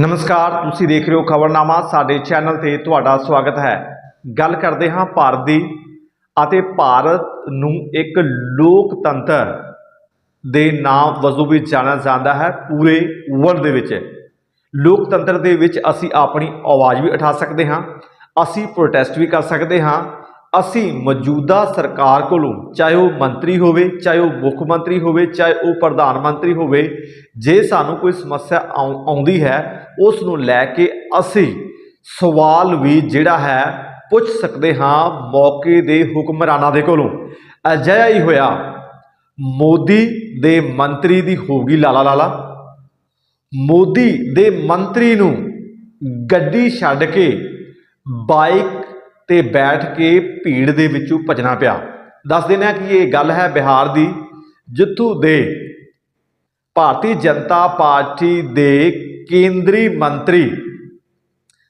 ਨਮਸਕਾਰ, ਤੁਸੀਂ ਦੇਖ ਰਹੇ ਹੋ ਖਬਰਨਾਮਾ, ਸਾਡੇ ਚੈਨਲ ਤੇ ਤੁਹਾਡਾ ਸਵਾਗਤ ਹੈ। ਗੱਲ ਕਰਦੇ ਹਾਂ ਭਾਰਤ ਦੀ ਅਤੇ ਭਾਰਤ ਨੂੰ ਇੱਕ ਲੋਕਤੰਤਰ ਦੇ ਨਾਮ ਵਜੋਂ ਵੀ ਜਾਣਿਆ ਜਾਂਦਾ ਹੈ ਪੂਰੇ ਵਰਲਡ ਦੇ ਵਿੱਚ। ਲੋਕਤੰਤਰ ਦੇ ਵਿੱਚ ਅਸੀਂ ਆਪਣੀ ਆਵਾਜ਼ ਵੀ ਉਠਾ ਸਕਦੇ ਹਾਂ, ਅਸੀਂ ਪ੍ਰੋਟੈਸਟ ਵੀ ਕਰ ਸਕਦੇ ਹਾਂ ਅਸੀਂ ਮੌਜੂਦਾ ਸਰਕਾਰ ਕੋਲੋਂ, ਚਾਹੇ ਉਹ ਮੰਤਰੀ ਹੋਵੇ, ਚਾਹੇ ਉਹ ਮੁੱਖ ਮੰਤਰੀ ਹੋਵੇ, ਚਾਹੇ ਉਹ ਪ੍ਰਧਾਨ ਮੰਤਰੀ ਹੋਵੇ, ਜੇ ਸਾਨੂੰ ਕੋਈ ਸਮੱਸਿਆ ਆਉ- ਆਉਂਦੀ ਹੈ, ਉਸ ਨੂੰ ਲੈ ਕੇ ਅਸੀਂ ਸਵਾਲ ਵੀ ਜਿਹੜਾ ਹੈ, ਪੁੱਛ ਸਕਦੇ ਹਾਂ ਮੌਕੇ ਦੇ ਹੁਕਮਰਾਨਾਂ ਦੇ ਕੋਲੋਂ। ਅਜਿਹਾ ਹੀ ਹੋਇਆ, ਮੋਦੀ ਦੇ ਮੰਤਰੀ ਦੀ ਹੋਗੀ ਲਾਲਾ ਲਾਲਾ। ਮੋਦੀ ਦੇ ਮੰਤਰੀ ਨੂੰ ਗੱਡੀ ਛੱਡ ਕੇ ਬਾਈਕ ਤੇ ਬੈਠ ਕੇ ਭੀੜ ਦੇ ਵਿੱਚੋਂ ਭੱਜਣਾ ਪਿਆ। ਦੱਸ ਦਿੰਦੇ ਹਾਂ ਕਿ ਇਹ ਗੱਲ ਹੈ ਬਿਹਾਰ ਦੀ, ਜਿੱਥੋਂ ਦੇ ਭਾਰਤੀ ਜਨਤਾ ਪਾਰਟੀ ਦੇ ਕੇਂਦਰੀ ਮੰਤਰੀ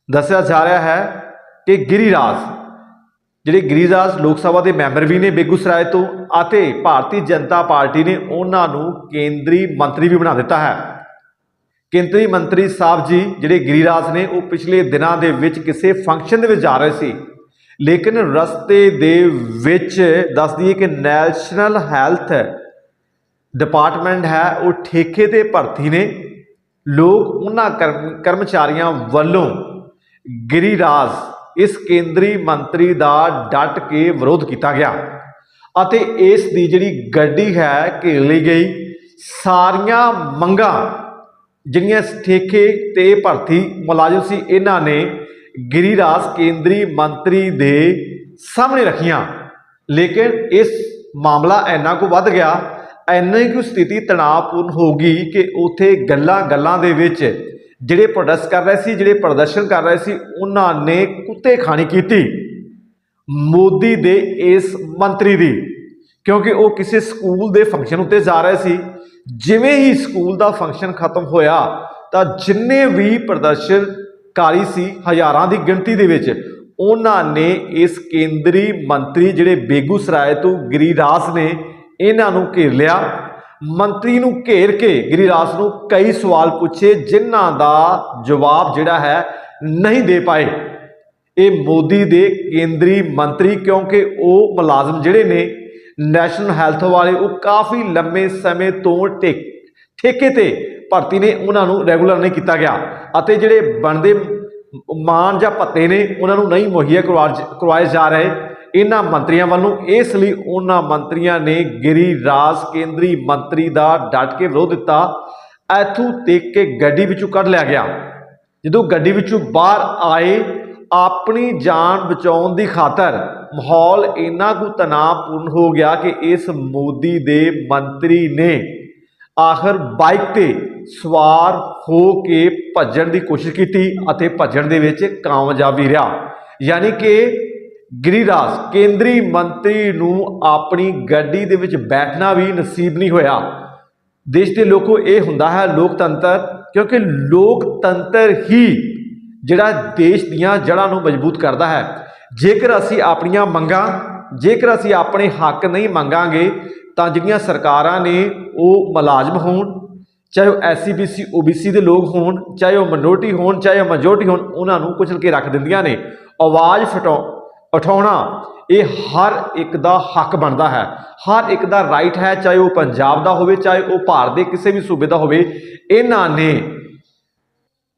ਦੱਸਿਆ ਜਾ ਰਿਹਾ ਹੈ ਕਿ ਗਿਰੀਰਾਜ, ਜਿਹੜੇ ਗਿਰੀਰਾਜ ਲੋਕ ਸਭਾ ਦੇ ਮੈਂਬਰ ਵੀ ਨੇ ਬੇਗੂਸਰਾਏ ਤੋਂ ਅਤੇ ਭਾਰਤੀ ਜਨਤਾ ਪਾਰਟੀ ਨੇ ਉਹਨਾਂ ਨੂੰ ਕੇਂਦਰੀ ਮੰਤਰੀ ਵੀ ਬਣਾ ਦਿੱਤਾ ਹੈ। ਕੇਂਦਰੀ ਮੰਤਰੀ ਸਾਹਿਬ ਜੀ, ਜਿਹੜੇ ਗਿਰੀਰਾਜ ਨੇ, ਉਹ ਪਿਛਲੇ ਦਿਨਾਂ ਦੇ ਵਿੱਚ ਕਿਸੇ ਫੰਕਸ਼ਨ ਦੇ ਵਿੱਚ ਜਾ ਰਹੇ ਸੀ। ਲੇਕਿਨ ਰਸਤੇ ਦੇ ਵਿੱਚ ਦੱਸ ਦਈਏ ਕਿ ਨੈਸ਼ਨਲ ਹੈਲਥ ਡਿਪਾਰਟਮੈਂਟ ਹੈ, ਉਹ ਠੇਕੇ ਤੇ ਭਰਤੀ ਨੇ। ਲੋਕ ਉਹਨਾਂ ਕਰਮ- ਕਰਮਚਾਰੀਆਂ ਵੱਲੋਂ ਗਿਰੀਰਾਜ ਇਸ ਕੇਂਦਰੀ ਮੰਤਰੀ ਦਾ ਡਟ ਕੇ ਵਿਰੋਧ ਕੀਤਾ ਗਿਆ। ਅਤੇ ਇਸ ਦੀ ਜਿਹੜੀ ਗੱਡੀ ਹੈ ਘੇਰ ਲਈ ਗਈ। ਸਾਰੀਆਂ ਮੰਗਾਂ ਜਿਹੜੀਆਂ ਠੇਕੇ ਤੇ ਭਰਤੀ ਮੁਲਾਜ਼ਮ ਸੀ, ਇਹਨਾਂ ਨੇ ਗਿਰੀਰਾਜ ਕੇਂਦਰੀ ਮੰਤਰੀ ਦੇ ਸਾਹਮਣੇ ਰੱਖੀਆਂ। ਲੇਕਿਨ ਇਸ ਮਾਮਲਾ ਇੰਨਾ ਕੁ ਵੱਧ ਗਿਆ, ਇੰਨੀ ਕੁ ਸਥਿਤੀ ਤਣਾਅਪੂਰਨ ਹੋ ਗਈ ਕਿ ਉਥੇ ਗੱਲਾਂ ਗੱਲਾਂ ਦੇ ਵਿੱਚ ਜਿਹੜੇ ਪ੍ਰੋਟੈਸਟ ਕਰ ਰਹੇ ਸੀ, ਜਿਹੜੇ ਪ੍ਰਦਰਸ਼ਨ ਕਰ ਰਹੇ ਸੀ, ਉਹਨਾਂ ਨੇ ਕੁੱਤੇ ਖਾਣੀ ਕੀਤੀ ਮੋਦੀ ਦੇ ਇਸ ਮੰਤਰੀ ਦੀ। ਕਿਉਂਕਿ ਉਹ ਕਿਸੇ ਸਕੂਲ ਦੇ ਫੰਕਸ਼ਨ ਉੱਤੇ ਜਾ ਰਹੇ ਸੀ। ਜਿਵੇਂ ਹੀ ਸਕੂਲ ਦਾ ਫੰਕਸ਼ਨ ਖਤਮ ਹੋਇਆ ਤਾਂ ਜਿੰਨੇ ਵੀ ਪ੍ਰਦਰਸ਼ਨ ਕਾਲੀ ਸੀ ਹਜ਼ਾਰਾਂ ਦੀ ਗਿਣਤੀ ਦੇ ਵਿੱਚ। ਉਹਨਾਂ ਨੇ ਇਸ ਕੇਂਦਰੀ ਮੰਤਰੀ ਜਿਹੜੇ ਬੇਗੂਸਰਾਏ ਤੋਂ ਗਿਰੀਰਾਸ ਨੇ, ਇਹਨਾਂ ਨੂੰ ਘੇਰ ਲਿਆ। ਮੰਤਰੀ ਨੂੰ ਘੇਰ ਕੇ ਗਿਰੀਰਾਜ ਨੂੰ ਕਈ ਸਵਾਲ ਪੁੱਛੇ, ਜਿਨ੍ਹਾਂ ਦਾ ਜਵਾਬ ਜਿਹੜਾ ਹੈ ਨਹੀਂ ਦੇ ਪਾਏ। ਇਹ ਮੋਦੀ ਦੇ ਕੇਂਦਰੀ ਮੰਤਰੀ, ਕਿਉਂਕਿ ਉਹ ਮੁਲਾਜ਼ਮ ਜਿਹੜੇ ਨੇ, ਨੈਸ਼ਨਲ ਹੈਲਥ ਵਾਲੇ, ਉਹ ਕਾਫੀ ਲੰਮੇ ਸਮੇਂ ਤੋਂ ਠੇ- ਠੇਕੇ ਤੇ ਭਰਤੀ ਨੇ ਉਹਨਾਂ ਨੂੰ ਰੈਗੂਲਰ ਨਹੀਂ ਕੀਤਾ ਗਿਆ ਅਤੇ ਜਿਹੜੇ ਬਣਦੇ ਮਾਨ ਜਾਂ ਭੱਤੇ ਨੇ ਉਹਨਾਂ ਨੂੰ ਨਹੀਂ ਮੁਹੱਈਆ ਕਰਵਾ- ਕਰਵਾਏ ਜਾ ਰਹੇ, ਇਹਨਾਂ ਮੰਤਰੀਆਂ ਵੱਲੋਂ ਇਸ ਲਈ ਉਹਨਾਂ ਮੰਤਰੀਆਂ ਨੇ ਗਿਰੀ ਰਾਜ ਕੇਂਦਰੀ ਮੰਤਰੀ ਦਾ ਡਟ ਕੇ ਵਿਰੋਧ ਦਿੱਤਾ ਐਥੋਂ ਦੇਖ ਕੇ ਗੱਡੀ ਵਿੱਚੋਂ ਕੱਢ ਲਿਆ ਗਿਆ। ਜਦੋਂ ਗੱਡੀ ਵਿੱਚੋਂ ਬਾਹਰ ਆਏ, ਆਪਣੀ ਜਾਨ ਬਚਾਉਣ ਦੀ ਖਾਤਰ ਮਾਹੌਲ ਇੰਨਾ ਕੁ ਤਣਾਅਪੂਰਨ ਹੋ ਗਿਆ ਕਿ ਇਸ ਮੋਦੀ ਦੇ ਮੰਤਰੀ ਨੇ ਆਖਰ ਬਾਈਕ ਤੇ ਸਵਾਰ ਹੋ ਕੇ ਭੱਜਣ ਦੀ ਕੋਸ਼ਿਸ਼ ਕੀਤੀ ਅਤੇ ਭੱਜਣ ਦੇ ਵਿੱਚ ਕਾਮਯਾਬ ਵੀ ਰਿਹਾ। ਯਾਨੀ ਕਿ ਗਿਰੀਰਾਜ, ਕੇਂਦਰੀ ਮੰਤਰੀ ਨੂੰ ਆਪਣੀ ਗੱਡੀ ਦੇ ਵਿੱਚ ਬੈਠਣਾ ਵੀ ਨਸੀਬ ਨਹੀਂ ਹੋਇਆ। ਦੇਸ਼ ਦੇ ਲੋਕੋ ਇਹ ਹੁੰਦਾ ਹੈ ਲੋਕਤੰਤਰ, ਕਿਉਂਕਿ ਲੋਕਤੰਤਰ ਹੀ ਜਿਹੜਾ ਦੇਸ਼ ਦੀਆਂ ਜੜ੍ਹਾਂ ਨੂੰ ਮਜ਼ਬੂਤ ਕਰਦਾ ਹੈ। ਜੇਕਰ ਅਸੀਂ ਆਪਣੀਆਂ ਮੰਗਾਂ, ਜੇਕਰ ਅਸੀਂ ਆਪਣੇ ਹੱਕ ਨਹੀਂ ਮੰਗਾਂਗੇ ਤਾਂ ਜਿਹੜੀਆਂ ਸਰਕਾਰਾਂ ਨੇ ਉਹ ਮੁਲਾਜ਼ਮ ਹੋਣ, ਚਾਹੇ ਉਹ ਐਸਸੀ ਬੀਸੀ ਓਬੀਸੀ ਦੇ ਲੋਕ ਹੋਣ, ਚਾਹੇ ਉਹ ਮਿਨੋਰਟੀ ਹੋਣ, ਚਾਹੇ ਉਹ ਮੈਜੋਰਟੀ ਹੋਣ, ਉਹਨਾਂ ਨੂੰ ਕੁਚਲ ਕੇ ਰੱਖ ਦਿੰਦੀਆਂ ਨੇ। ਆਵਾਜ਼ ਫਟਾਉ ਉਠਾਉਣਾ, ਇਹ ਹਰ ਇੱਕ ਦਾ ਹੱਕ ਬਣਦਾ ਹੈ। ਹਰ ਇੱਕ ਦਾ ਰਾਈਟ ਹੈ, ਚਾਹੇ ਉਹ ਪੰਜਾਬ ਦਾ ਹੋਵੇ, ਚਾਹੇ ਉਹ ਭਾਰਤ ਦੇ ਕਿਸੇ ਵੀ ਸੂਬੇ ਦਾ ਹੋਵੇ। ਇਹਨਾਂ ਨੇ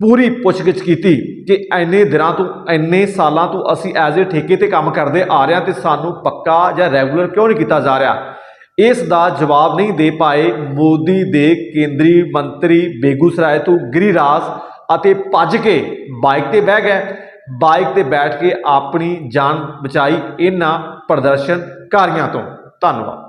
ਪੂਰੀ ਪੁੱਛਗਿੱਛ ਕੀਤੀ ਕਿ ਐਨੇ ਦਿਨਾਂ ਤੋਂ ਐਨੇ ਸਾਲਾਂ ਤੋਂ ਅਸੀਂ ਐਜ਼ ਏ ਠੇਕੇ ਤੇ ਕੰਮ ਕਰਦੇ ਆ ਰਹੇ ਹਾਂ ਤੇ ਸਾਨੂੰ ਪੱਕਾ ਜਾਂ ਰੈਗੂਲਰ ਕਿਉਂ ਨਹੀਂ ਕੀਤਾ ਜਾ ਰਿਹਾ? ਇਸ ਦਾ ਜਵਾਬ ਨਹੀਂ ਦੇ ਪਾਏ ਮੋਦੀ ਦੇ ਕੇਂਦਰੀ ਮੰਤਰੀ ਬੇਗੂਸਰਾਏ ਤੋਂ ਗਿਰੀਰਾਜ ਅਤੇ ਭੱਜ ਕੇ ਬਾਈਕ ਤੇ ਬਹਿ ਗਏ। ਬਾਈਕ ਤੇ ਬੈਠ ਕੇ ਆਪਣੀ ਜਾਨ ਬਚਾਈ ਇਹਨਾਂ ਪ੍ਰਦਰਸ਼ਨਕਾਰੀਆਂ ਤੋਂ। ਧੰਨਵਾਦ।